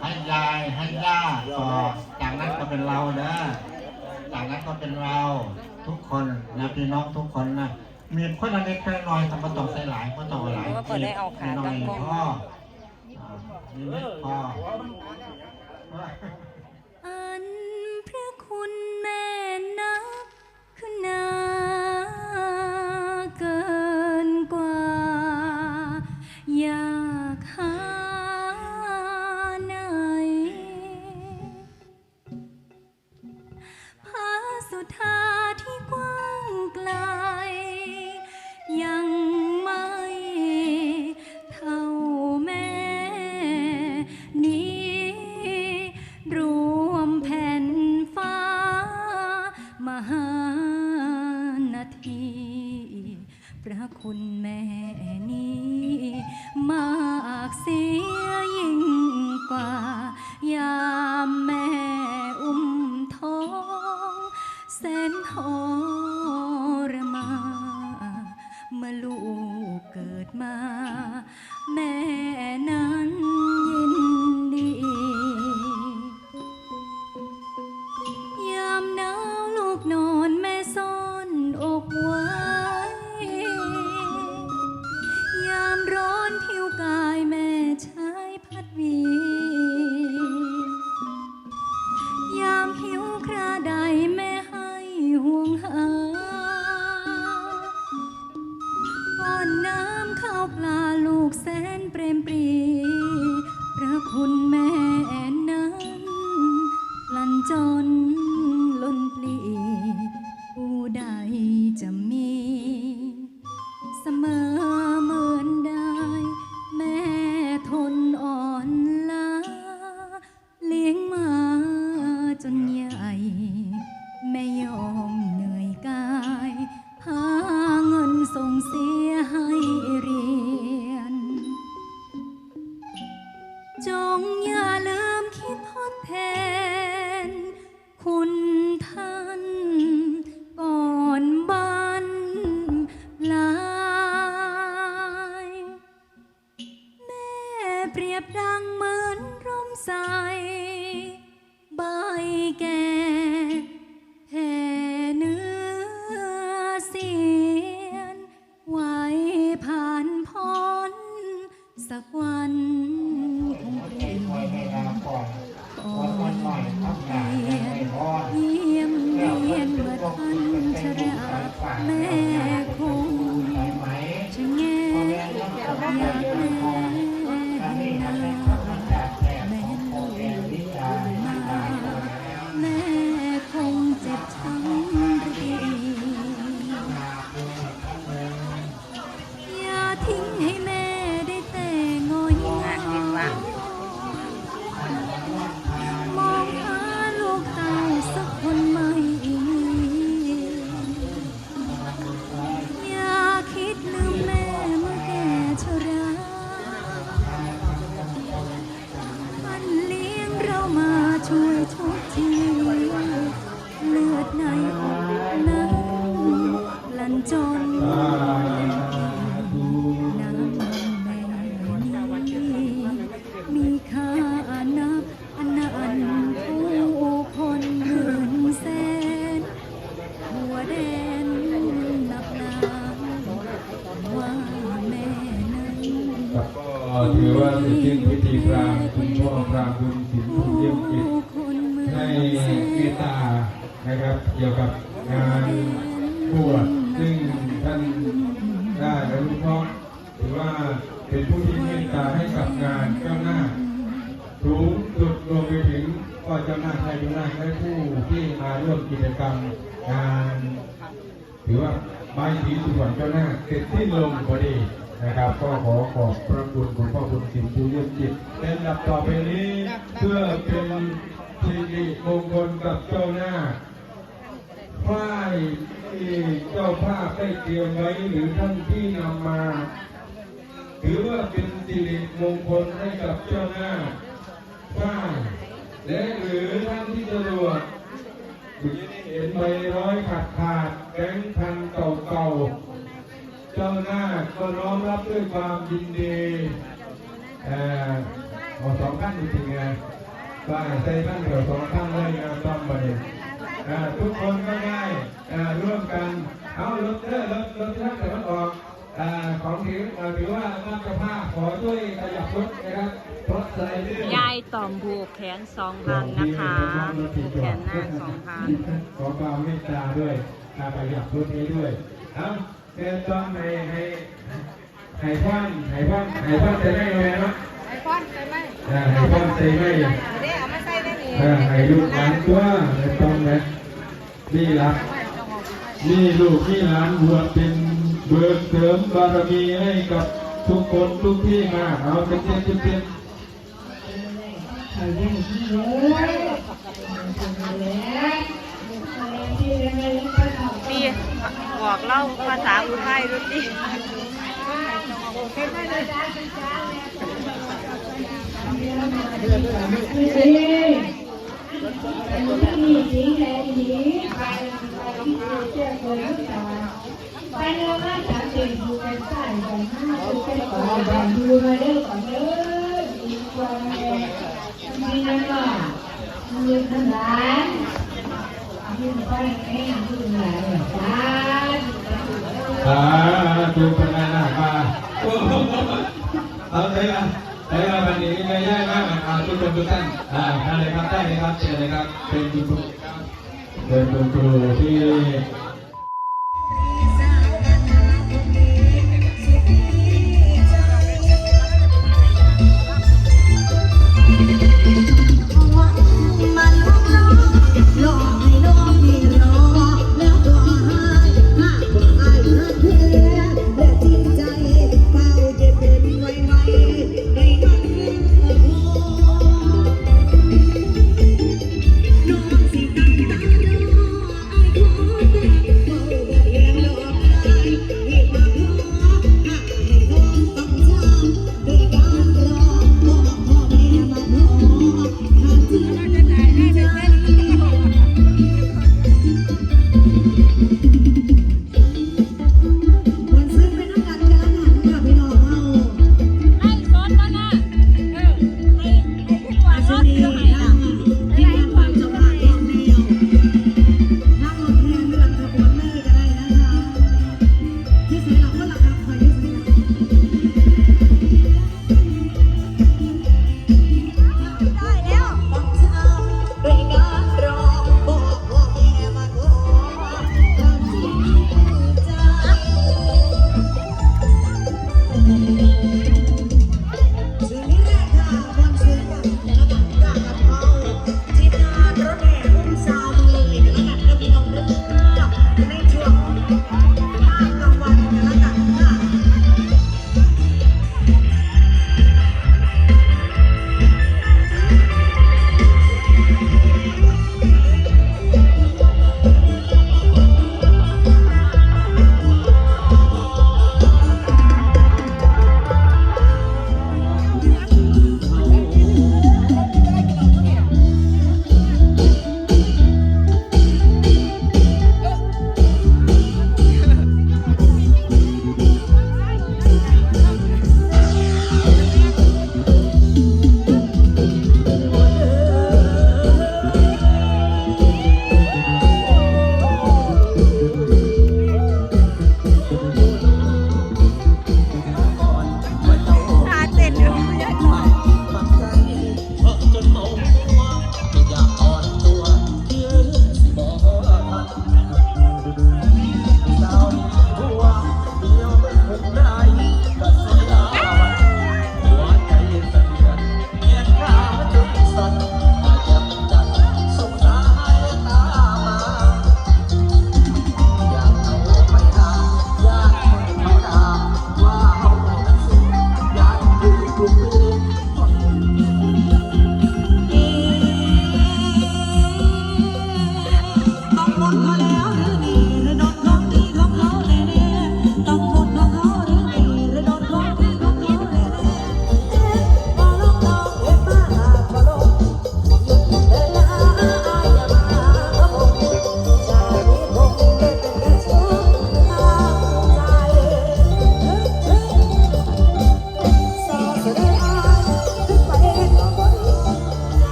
ให้ยายให้ย่าก่อจากนั้นก็เป็นเราเนะจากนั้นก็เป็นเราทุกคนนะพี่น้องทุกคนนะมีคนละเล็กคนลน้อยทำมาต่อใส่หลายก็ต่อหลายทีมีน้อยพ่อมีเล็กพ่อ ชายพัดวี Ah. ไม้ผีสุวรรเจ้าหน้าเสร็จสิ้นลงพอดีนะครับ ก็ขอขอบพระคุณคุณพ่อคุณสิมภูเยี่ยจิตเป็นลำดับต่อไปนี้ เพื่อเป็นสิริมงคลกับเจ้าหน้าฝ้ายที่เจ้าภาพได้เตรียมไว้หรือท่านที่นำมา ถือว่าเป็นสิริมงคลให้กับเจ้าหน้าฝ้ายและหรือท่านที่ตะรวจ เห็นใบร้อยขาดขาดแก๊งค์พันเก่าเก่าเจ้าหน้าก็น้อมรับด้วยความยินดีเออสองท่านจริงไงบ้านใจบ้านเดี่ยวสองท่านเลยนะต้องไปทุกคนก็ได้ร่วมกัน เอาลดเลิกลดลดท่านแต่มันออก ของถืออ่าถือว่านักภาพขอช่วยขยับรถนะครับรถสไลเดอร์ยายต่อมผูกแขนสองพันนะคะผูกแขนหน้าสองพันขอความเมตตาด้วยอาขยับรถนี้ด้วยเอาเดินต้องให้ให้ให้พ่อนให้พ่อนให้พ่อนจะได้เลยเนาะไอคอนใช่ไหมอ่าให้พ่อนใจไม่เดี๋ยวเอามาใส่ได้นี่อ่าให้ลูกหลานตัวให้ต้องนะนี่ละนี่ลูกนี่หลานบวชเป็น เบิกเสริมบารมีให้กับทุกคนทุกที่มาเอาเป็นเต็มเต็มพี่บอกเล่าภาษาอุทัยด้วยดิ ไปเร็วนะจากเด็กอยู่กันใต้กันห้าตัวเป็นก่อนกันดูมาเร็วก่อนเด้อดีกว่าเลยมีนะก็มีขนาดมีไปแข่งดูหลายจ้าอ่าดูเป็นไงนะมาเอาเลยอะเลยอะวันนี้ไม่ได้มากอ่าทุกคนทุกท่านอ่าได้เลยครับได้เลยครับเชิญเลยครับเป็นคุณครูเป็นคุณครูที่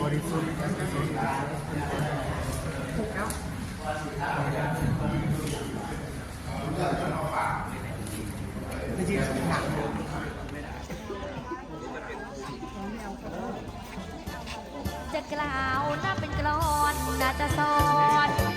บริสุทธิ์ถูกแล้วจะกล่าวน่าเป็นกรอนน่าจะสอน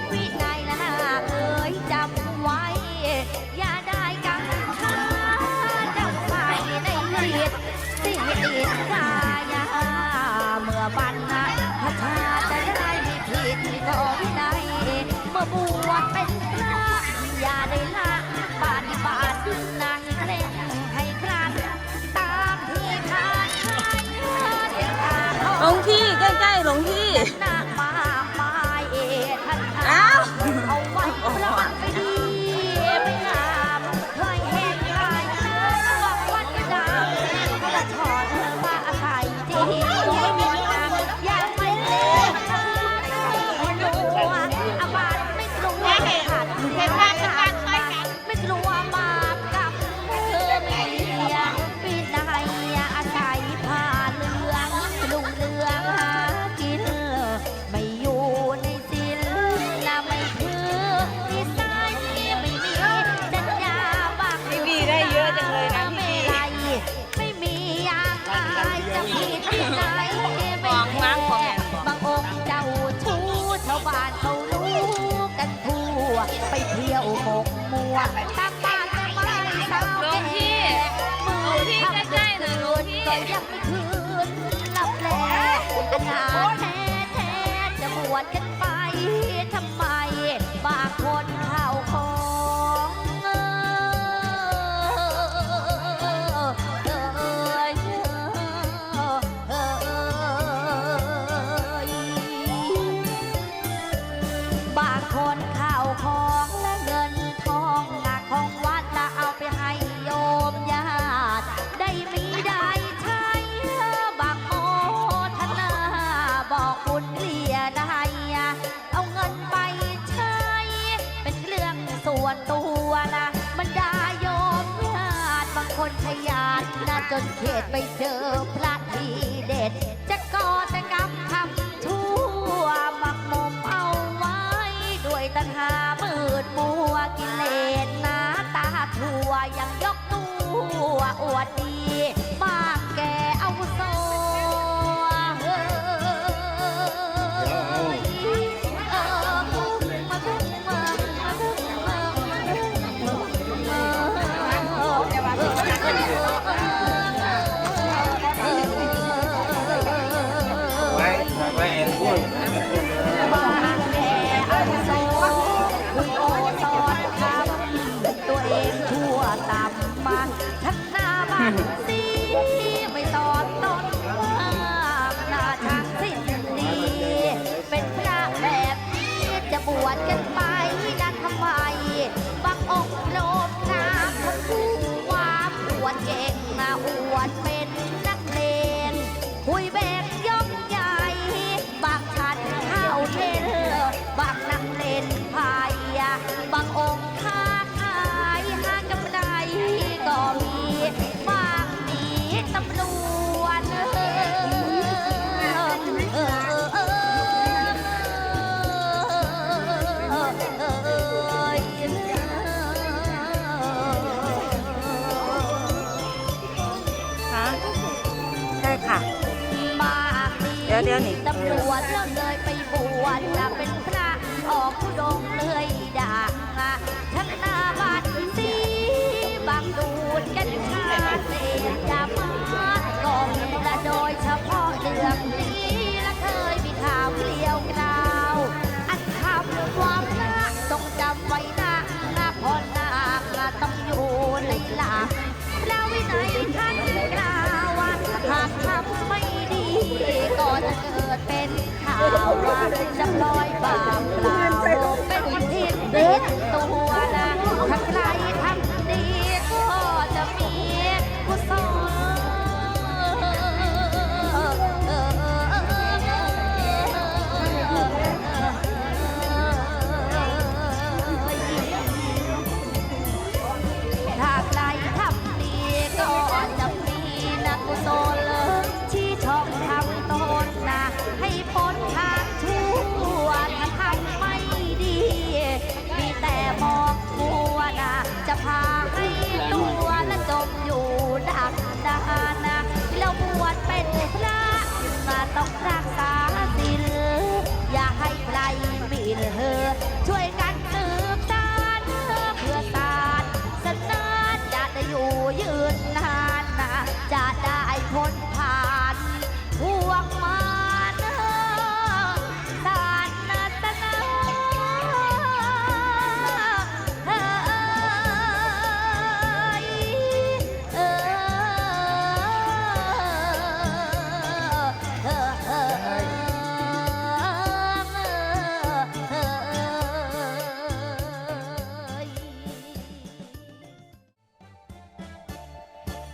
ใช่ห ของมักของแม่บางองค์เจ้าชู้ชาวบ้านเขารู้กันทั่ว ไปเที่ยวหมกมัวตั้งบ้านแต่บ้านสาวหลวงพี่หมืองพี่ใกล้ๆหน่ที่ก็ยังไม่คืนหลับแลงานแท้ สิจะปล่อยบาปเปล่าเป็นอาทิตย์ Stop that.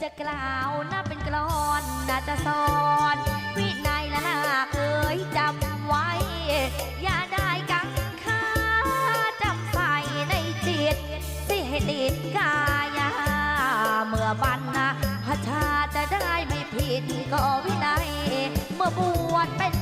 จะกล่าวน่าเป็นกลอนน่าจะสอน วินัยและนาเอ๋ยจำไว้ อย่าได้กังขาจำใส่ในจิตสิให้ติดกายา เมื่อบันนะพระชาจะได้ไม่ผิดก็วินัย เมื่อบวชเป็น